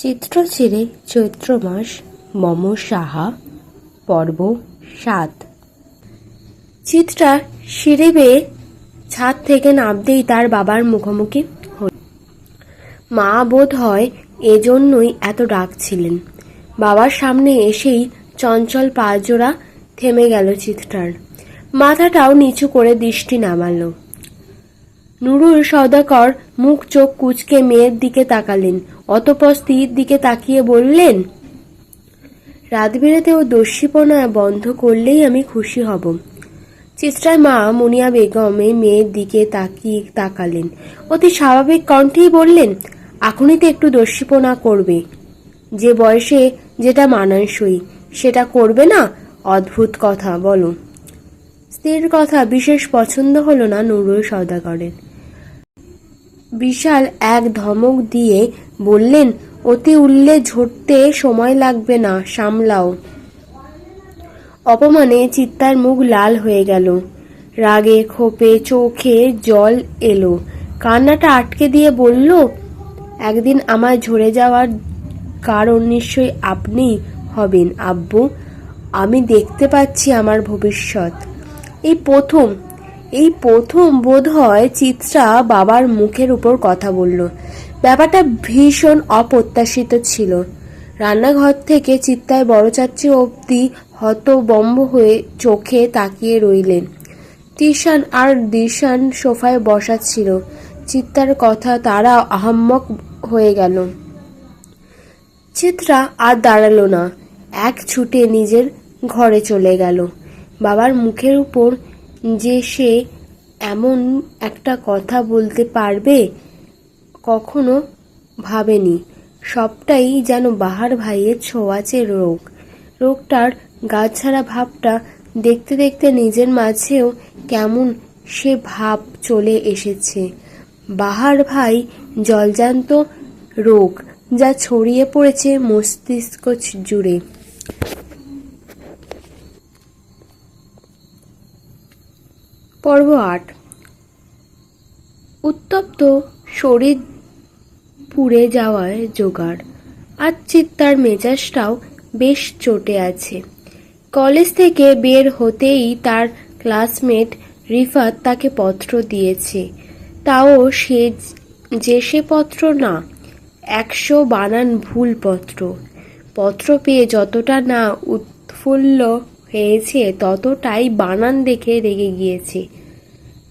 চিত্র ছেড়ে চৈত্র মাস মম সাহা, পর্ব সাত। চিত্রা সিঁড়ি বেয়ে ছাদ থেকে নামতেই তার বাবার মুখোমুখি হল। মা বোধ হয় এজন্যই এত ডাকছিলেন বাবার সামনে এসেই চঞ্চল পা জোড়া থেমে গেল চিত্রার। মাথাটাও নিচু করে দৃষ্টি নামালো। নুরুল সওদাকর মুখ চোখ কুচকে মেয়ের দিকে তাকালেন। অতপর স্ত্রীর দিকে তাকিয়ে বললেন, রাত বেড়াতে ও দস্যিপনা বন্ধ করলেই আমি খুশি হব। চিত্রার মা মুনিয়া বেগম মেয়ের দিকে তাকিয়ে তাকালেন। অতি স্বাভাবিক কণ্ঠেই বললেন, এখনই তো একটু দস্যিপনা করবে। যে বয়সে যেটা মানানসই, সেটা করবে না? অদ্ভুত কথা বলো স্ত্রীর কথা বিশেষ পছন্দ হলো না নুরুল সওদাগরের। বিশাল এক ধমক দিয়ে বললেন, অতি উল্লে ঝরতে সময় লাগবে না, সামলাও। অপমানে চিত্তার মুখ লাল হয়ে গেল। রাগে, ক্ষোভে, চোখে জল এলো। কান্নাটা আটকে দিয়ে বলল, একদিন আমার ঝরে যাওয়ার কারণ নিশ্চয়ই আপনি হবেন, আব্বু। আমি দেখতে পাচ্ছি আমার ভবিষ্যৎ। এই প্রথম এই প্রথম বোধ হয় চিত্রা বাবার মুখের উপর কথা বলল। ব্যাপারটা ভীষণ অপ্রত্যাশিত ছিল। রান্নাঘর থেকে চিত্তায় বড় চাচ্চি অবধি হতবম্ব হয়ে চোখে তাকিয়ে রইলেন। তিশান আর দিশান সোফায় বসা ছিল। চিত্তার কথা তারা আহাম্মক হয়ে গেল। চিত্রা আর দাঁড়াল না। এক ছুটে নিজের ঘরে চলে গেল। বাবার মুখের উপর যে সে এমন একটা কথা বলতে পারবে, কখনো ভাবেনি। সবটাই যেন বাহার ভাইয়ের ছোঁয়াচে রোগ। রোগটার গাছছাড়া ভাবটা দেখতে দেখতে নিজের মাঝেও কেমন সে ভাব চলে এসেছে। বাহার ভাই জলজান্ত রোগ, যা ছড়িয়ে পড়েছে মস্তিষ্ক জুড়ে। পর্ব আট। উত্তপ্ত শরীর পুড়ে যাওয়ায় জোগাড়। আজ চিত্তার মেজাজটাও বেশ চটে আছে। কলেজ থেকে বের হতেই তার ক্লাসমেট রিফাত তাকে পত্র দিয়েছে। তাও সে যে সে পত্র না, একশো বানান ভুল পত্র। পত্র পেয়ে যতটা না উৎফুল্ল হয়েছে, ততটাই বানান দেখে রেগে গিয়েছে।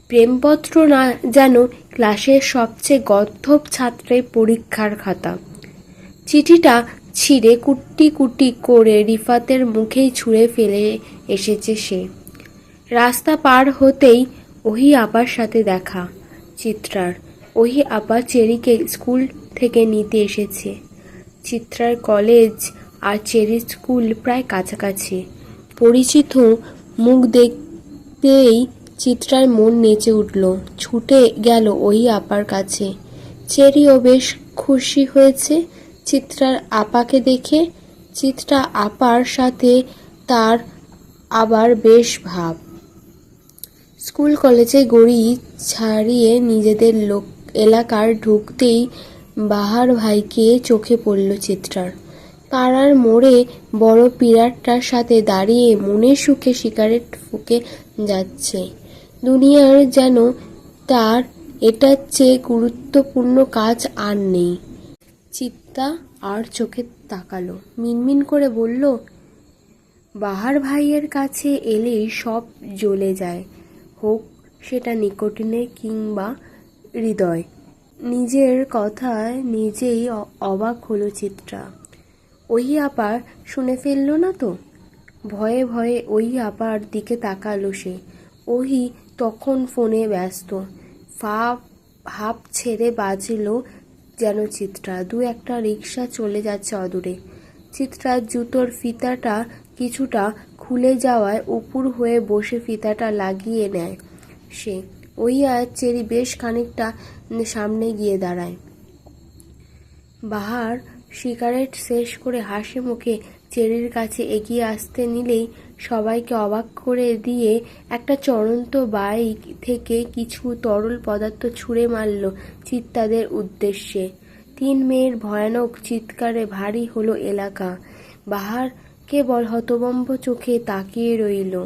প্রেমপত্র না যেন ক্লাসের সবচেয়ে গর্ধব ছাত্রের পরীক্ষার খাতা। চিঠিটা ছিঁড়ে কুটি কুটি করে রিফাতের মুখেই ছুঁড়ে ফেলে এসেছে সে। রাস্তা পার হতেই ওহি আপার সাথে দেখা, চিত্রার। ওহি আপা চেরিকে স্কুল থেকে নিতে এসেছে। চিত্রার কলেজ আর চেরির স্কুল প্রায় কাছাকাছি। পরিচিত মুখ দেখতেই চিত্রার মন নেচে উঠল। ছুটে গেল ওই আপার কাছে। চেরিও বেশ খুশি হয়েছে চিত্রার আপাকে দেখে। চিত্রা আপার সাথে তার আবার বেশ ভাব। স্কুল কলেজে গড়ি ছাড়িয়ে নিজেদের লোক, এলাকার ঢুকতেই বাহার ভাইকে চোখে পড়ল চিত্রার। পাড়ার মোড়ে বড় পিরাটটার সাথে দাঁড়িয়ে মনের সুখে সিগারেট ফুকে যাচ্ছে। দুনিয়ার যেন তার এটার চেয়ে গুরুত্বপূর্ণ কাজ আর নেই। চিত্তা আর চোখে তাকালো। মিনমিন করে বলল, বাহার ভাইয়ের কাছে এলেই সব জ্বলে যায়। হোক সেটা নিকটিনে কিংবা হৃদয়। নিজের কথায় নিজেই অবাক হলো চিত্রা। ওই আপার শুনে ফেলল না তো? ভয়ে ভয়ে ওই আপার দিকে তাকালো সে। ওহি তখন ফোনে ব্যস্ত। ফা হাফ ছেড়ে বাজলো যেন চিত্রা। দু একটা রিক্সা চলে যাচ্ছে অদূরে। চিত্রার জুতোর ফিতাটা কিছুটা খুলে যাওয়ায় উপুর হয়ে বসে ফিতাটা লাগিয়ে নেয় সে। ওই আর চেরি বেশ খানিকটা সামনে গিয়ে দাঁড়ায়। বাহার সিগারেট শেষ করে হাসি মুখে চেরির কাছে এগিয়ে আসতে নিলেই সবাইকে অবাক করে দিয়ে একটা চলন্ত বাইক থেকে কিছু তরল পদার্থ ছুঁড়ে মারল চিত্তাদের উদ্দেশ্যে। তিন মেয়ের ভয়ানক চিৎকারে ভারী হলো এলাকা। বাহার কেবল হতবম্ব চোখে তাকিয়ে রইল।